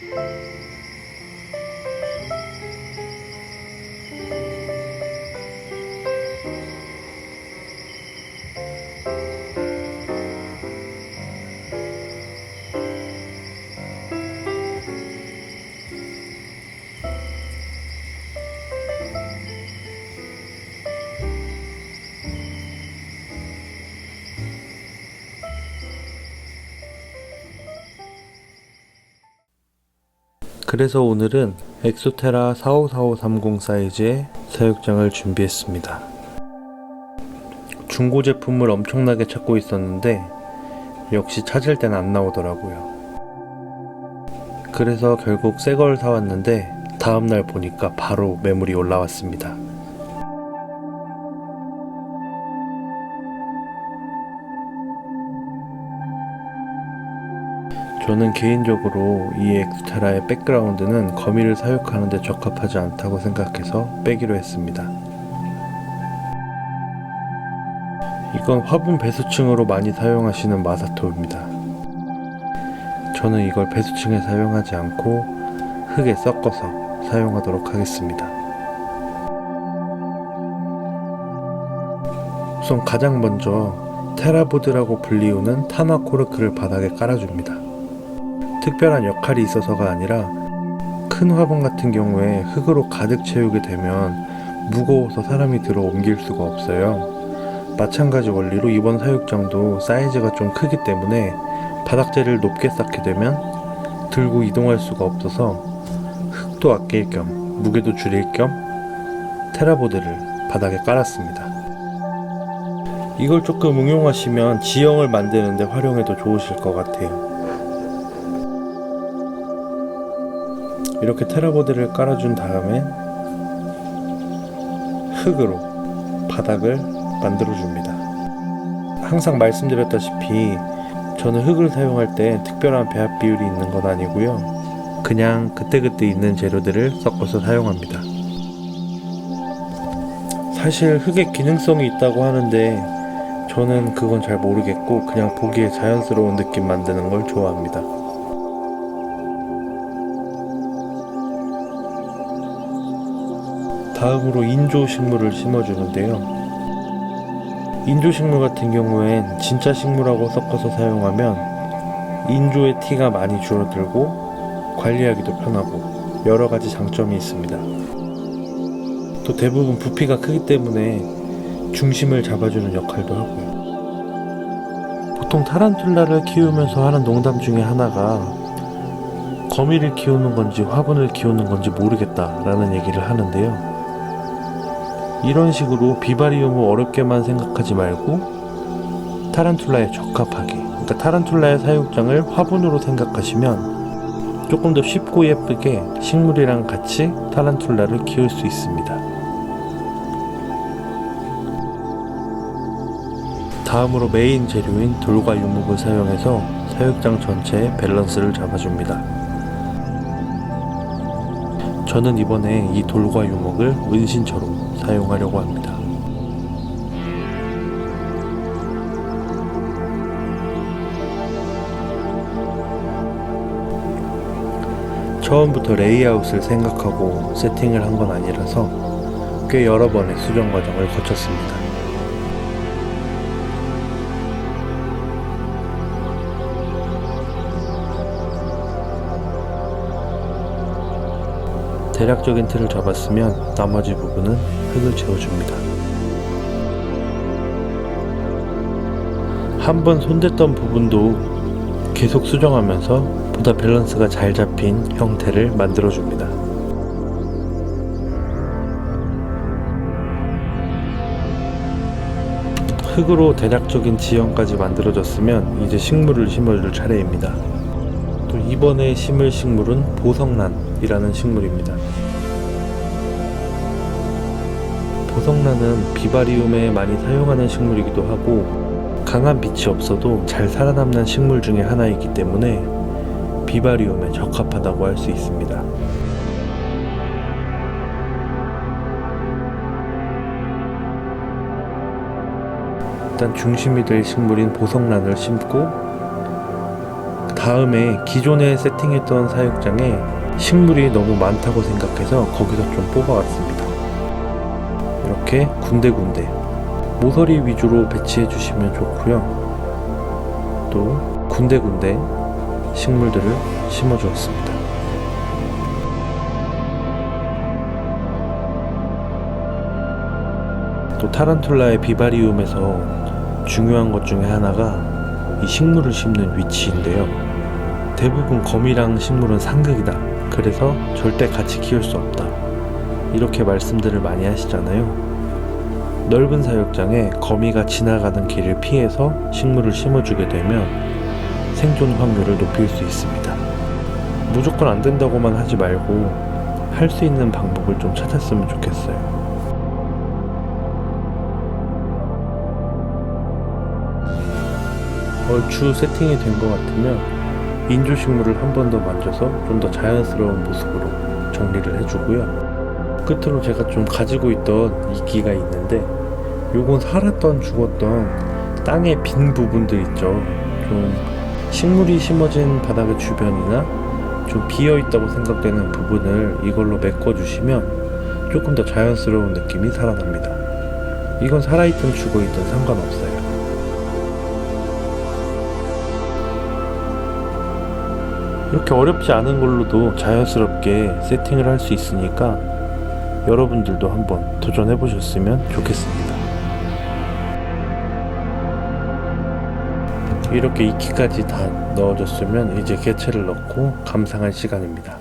Música 그래서 오늘은 엑소테라 454530 사이즈의 사육장을 준비했습니다. 중고 제품을 엄청나게 찾고 있었는데 역시 찾을 땐 안 나오더라고요. 그래서 결국 새 걸 사왔는데 다음날 보니까 바로 매물이 올라왔습니다. 저는 개인적으로 이 엑스테라의 백그라운드는 거미를 사육하는 데 적합하지 않다고 생각해서 빼기로 했습니다. 이건 화분 배수층으로 많이 사용하시는 마사토입니다. 저는 이걸 배수층에 사용하지 않고 흙에 섞어서 사용하도록 하겠습니다. 우선 가장 먼저 테라보드라고 불리우는 타마코르크를 바닥에 깔아줍니다. 특별한 역할이 있어서가 아니라 큰 화분 같은 경우에 흙으로 가득 채우게 되면 무거워서 사람이 들어 옮길 수가 없어요. 마찬가지 원리로 이번 사육장도 사이즈가 좀 크기 때문에 바닥재를 높게 쌓게 되면 들고 이동할 수가 없어서 흙도 아낄 겸 무게도 줄일 겸 테라보드를 바닥에 깔았습니다. 이걸 조금 응용하시면 지형을 만드는데 활용해도 좋으실 것 같아요. 이렇게 테라보드를 깔아준 다음에 흙으로 바닥을 만들어 줍니다. 항상 말씀드렸다시피 저는 흙을 사용할 때 특별한 배합 비율이 있는 건 아니고요. 그냥 그때그때 있는 재료들을 섞어서 사용합니다. 사실 흙에 기능성이 있다고 하는데 저는 그건 잘 모르겠고 그냥 보기에 자연스러운 느낌 만드는 걸 좋아합니다. 다음으로 인조 식물을 심어주는데요. 인조 식물 같은 경우엔 진짜 식물하고 섞어서 사용하면 인조의 티가 많이 줄어들고 관리하기도 편하고 여러 가지 장점이 있습니다. 또 대부분 부피가 크기 때문에 중심을 잡아주는 역할도 하고요. 보통 타란툴라를 키우면서 하는 농담 중에 하나가 거미를 키우는 건지 화분을 키우는 건지 모르겠다라는 얘기를 하는데요. 이런 식으로 비바리움을 어렵게만 생각하지 말고 타란툴라에 적합하게 그러니까 타란툴라의 사육장을 화분으로 생각하시면 조금 더 쉽고 예쁘게 식물이랑 같이 타란툴라를 키울 수 있습니다. 다음으로 메인 재료인 돌과 유목을 사용해서 사육장 전체의 밸런스를 잡아줍니다. 저는 이번에 이 돌과 유목을 은신처로 사용하려고 합니다. 처음부터 레이아웃을 생각하고 세팅을 한 건 아니라서 꽤 여러 번의 수정 과정을 거쳤습니다. 대략적인 틀을 잡았으면 나머지 부분은 흙을 채워줍니다. 한 번 손댔던 부분도 계속 수정하면서 보다 밸런스가 잘 잡힌 형태를 만들어줍니다. 흙으로 대략적인 지형까지 만들어졌으면 이제 식물을 심어줄 차례입니다. 또 이번에 심을 식물은 보석란 이라는 식물입니다. 보석란은 비바리움에 많이 사용하는 식물이기도 하고 강한 빛이 없어도 잘 살아남는 식물 중에 하나이기 때문에 비바리움에 적합하다고 할 수 있습니다. 일단 중심이 될 식물인 보석란을 심고 다음에 기존에 세팅했던 사육장에 식물이 너무 많다고 생각해서 거기서 좀 뽑아왔습니다. 이렇게 군데군데 모서리 위주로 배치해 주시면 좋고요. 또 군데군데 식물들을 심어 주었습니다. 또 타란툴라의 비바리움에서 중요한 것 중에 하나가 이 식물을 심는 위치인데요. 대부분 거미랑 식물은 상극이다. 그래서 절대 같이 키울 수 없다. 이렇게 말씀들을 많이 하시잖아요. 넓은 사육장에 거미가 지나가는 길을 피해서 식물을 심어주게 되면 생존 확률을 높일 수 있습니다. 무조건 안 된다고만 하지 말고 할 수 있는 방법을 좀 찾았으면 좋겠어요. 얼추 세팅이 된 것 같으면 인조식물을 한 번 더 만져서 좀 더 자연스러운 모습으로 정리를 해주고요. 끝으로 제가 좀 가지고 있던 이끼가 있는데 요건 살았던 죽었던 땅의 빈 부분들 있죠. 좀 식물이 심어진 바닥의 주변이나 좀 비어 있다고 생각되는 부분을 이걸로 메꿔주시면 조금 더 자연스러운 느낌이 살아납니다. 이건 살아있든 죽어있든 상관없어요. 이렇게 어렵지 않은 걸로도 자연스럽게 세팅을 할 수 있으니까 여러분들도 한번 도전해 보셨으면 좋겠습니다. 이렇게 이끼까지 다 넣어줬으면 이제 개체를 넣고 감상할 시간입니다.